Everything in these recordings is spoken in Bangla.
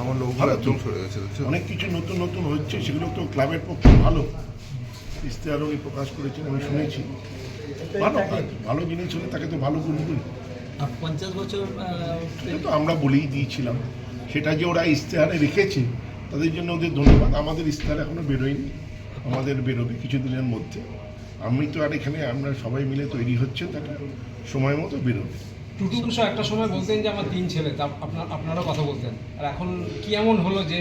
আমার লোক ভালো তো। সরে গেছে অনেক কিছু নতুন নতুন হচ্ছে সেগুলো তো ক্লাবের পক্ষে ভালো। ইশতেহার উনি প্রকাশ করেছেন আমি শুনেছি। ভালো কাজ। ভালো জিনিস হলে তাকে তো ভালো বলবই আর পঞ্চাশ বছর সেটা তো আমরা বলেই দিয়েছিলাম। সেটা যে ওরা ইশতেহারে রেখেছে তাদের জন্য ওদের ধন্যবাদ। আমাদের ইশতেহার এখনও বেরোয়নি। আমাদের বেরোবে কিছুদিনের মধ্যে। আমি তো আর এখানে আমরা সবাই মিলে তৈরি হচ্ছে তাকে সময় মতো বেরোবে। টুটু বসু একটা সময় বলতেন যে আমার তিন ছেলে তা আপনার আপনারাও কথা বলতেন। আর এখন কি এমন হলো যে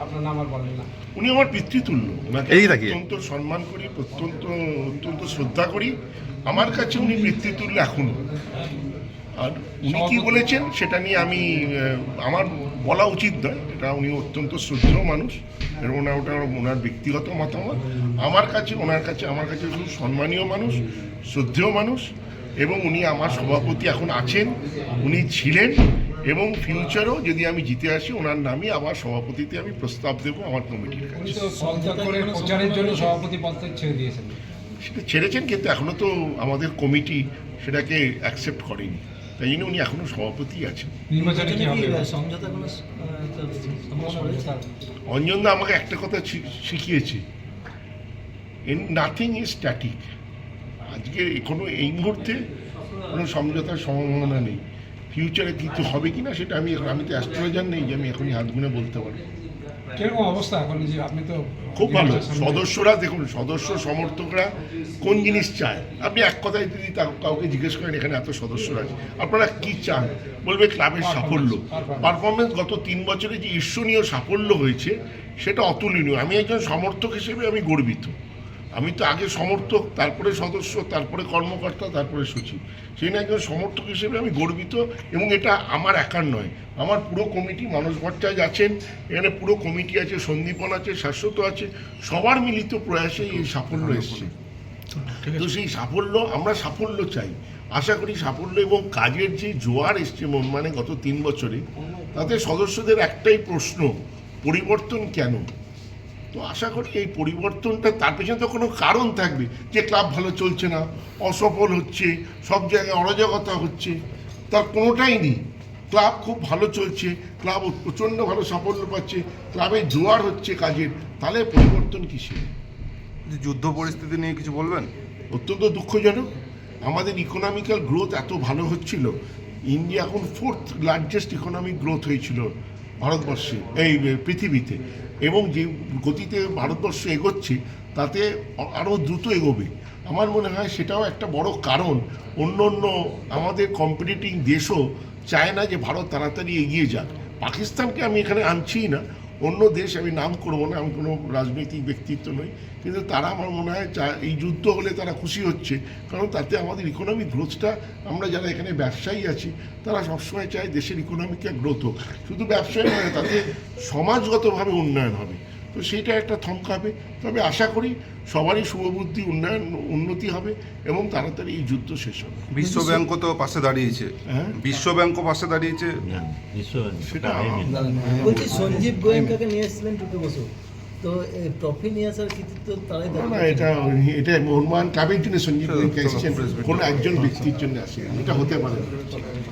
আপনার নাম আর বলেন না? উনি আমার পিতৃতুল্য। অত্যন্ত সম্মান করি অত্যন্ত অত্যন্ত শ্রদ্ধা করি। আমার কাছে উনি পিতৃতুল্য এখনও। আর উনি কি বলেছেন সেটা নিয়ে আমি আমার বলা উচিত নয়। এটা উনি অত্যন্ত শ্রদ্ধেয় মানুষ। এবং ওনার ওটা ওনার ব্যক্তিগত মতামত। আমার কাছে ওনার কাছে আমার কাছে খুব সম্মানীয় মানুষ শ্রদ্ধেয় মানুষ। এবং উনি আমার সভাপতি এখন আছেন উনি ছিলেন এবং ফিউচারও যদি আমি জিতে আসি ওনার নামই আবার সভাপতিতে আমি প্রস্তাব দেবো আমার কমিটির কাছে। উনি তো পদত্যাগ করে প্রচারের জন্য সভাপতি পদ থেকে ছেড়ে দিয়েছেন। সেটা ছেড়েছেন কিন্তু এখনও তো আমাদের কমিটি সেটাকে অ্যাকসেপ্ট করেনি। তাই জন্য উনি এখনও সভাপতি আছেন। রয়েছে? অঞ্জনদা আমাকে একটা কথা শি- শিখিয়েছে। ইন নাথিং ইজ স্ট্যাটিক আজকে কোনো এই মুহূর্তে কোনো সমঝোতার সম্ভাবনা নেই। ফিউচারে কিছু হবে কি না সেটা আমি আমি তো অ্যাস্ট্রোলজার নেই যে আমি এখনই হাত গুনে বলতে পারব। কীরকম অবস্থা এখন যে আপনি তো খুব ভালো। সদস্যরা দেখুন সদস্য সমর্থকরা কোন জিনিস চায়? আপনি এক কথায় যদি কাউকে জিজ্ঞেস করেন এখানে এত সদস্যরা আছে আপনারা কি চান? বলবে ক্লাবের সাফল্য। পারফরমেন্স গত তিন বছরে যে ঈর্ষণীয় সাফল্য হয়েছে সেটা অতুলনীয়। আমি একজন সমর্থক হিসেবে আমি গর্বিত। আমি তো আগে সমর্থক তারপরে সদস্য তারপরে কর্মকর্তা তারপরে সচিব। সেই জন্য একজন সমর্থক হিসেবে আমি গর্বিত এবং এটা আমার একার নয়। আমার পুরো কমিটি মানস ভট্টাচার্য আছেন এখানে পুরো কমিটি আছে সন্দীপন আছে শাশ্বত আছে সবার মিলিত প্রয়াসে এই সাফল্য এসছে। তো সেই সাফল্য আমরা সাফল্য চাই। আশা করি সাফল্য এবং কাজের যে জোয়ার এসছে মন মানে গত তিন বছরে তাতে সদস্যদের একটাই প্রশ্ন পরিবর্তন কেন? তো আশা করি এই পরিবর্তনটা তার পেছনে তো কোনো কারণ থাকবে যে ক্লাব ভালো চলছে না অসফল হচ্ছে সব জায়গায় অরাজকতা হচ্ছে তার কোনোটাই নেই। ক্লাব খুব ভালো চলছে ক্লাব প্রচণ্ড ভালো সাফল্য পাচ্ছে ক্লাবে জোয়ার হচ্ছে কাজের তাহলে পরিবর্তন কিসের? যে যুদ্ধ পরিস্থিতি নিয়ে কিছু বলবেন? অত্যন্ত দুঃখজনক। আমাদের ইকোনমিক্যাল গ্রোথ এত ভালো হচ্ছিল ইন্ডিয়া এখন ফোর্থ লার্জেস্ট ইকোনমিক গ্রোথ হয়েছিল। ভারতবর্ষে, এই পৃথিবীতে। এবং যে গতিতে ভারতবর্ষ এগোচ্ছে, তাতে আরও দ্রুত এগোবে। আমার মনে হয় সেটাও একটা বড় কারণ। অন্য অন্য আমাদের কম্পিটিটিং দেশও চায় না যে ভারত তাড়াতাড়ি এগিয়ে যাক। পাকিস্তানকে আমি এখানে আনছিই না। অন্য দেশ আমি নাম করব না, আমি কোনো রাজনৈতিক ব্যক্তিত্ব নই, কিন্তু তারা আমার মনে হয় এই যুদ্ধ হলে তারা খুশি হচ্ছে, কারণ তাতে আমাদের ইকোনমিক গ্রোথটা আমরা যারা এখানে ব্যবসায়ী আছি, তারা সবসময় চায় দেশের ইকোনমিকটা গ্রোথ হোক। শুধু ব্যবসায় নয়, তাতে সমাজগতভাবে উন্নয়ন হবে। তো সেইটা একটা থমকাবে তবে আশা করি সবারই শুভবুদ্ধি উন্নয়ন উন্নতি হবে এবং তাড়াতাড়ি এই যুদ্ধ শেষ হবে। বিশ্ব ব্যাংকও তো পাশে দাঁড়িয়েছে। হ্যাঁ? বিশ্ব ব্যাংকও পাশে দাঁড়িয়েছে। সেটা বলছি সঞ্জীব গোয়েঙ্কাকে নিয়ে এসেছিলেন টুটু বসু। তো ট্রফি নিয়ে আসার কৃতিত্ব তারাই না, না এটা এটা জন্য সঞ্জীব গোয়েঙ্কা এসেছেন। কোনো একজন ব্যক্তির জন্য আসে এটা হতে পারে।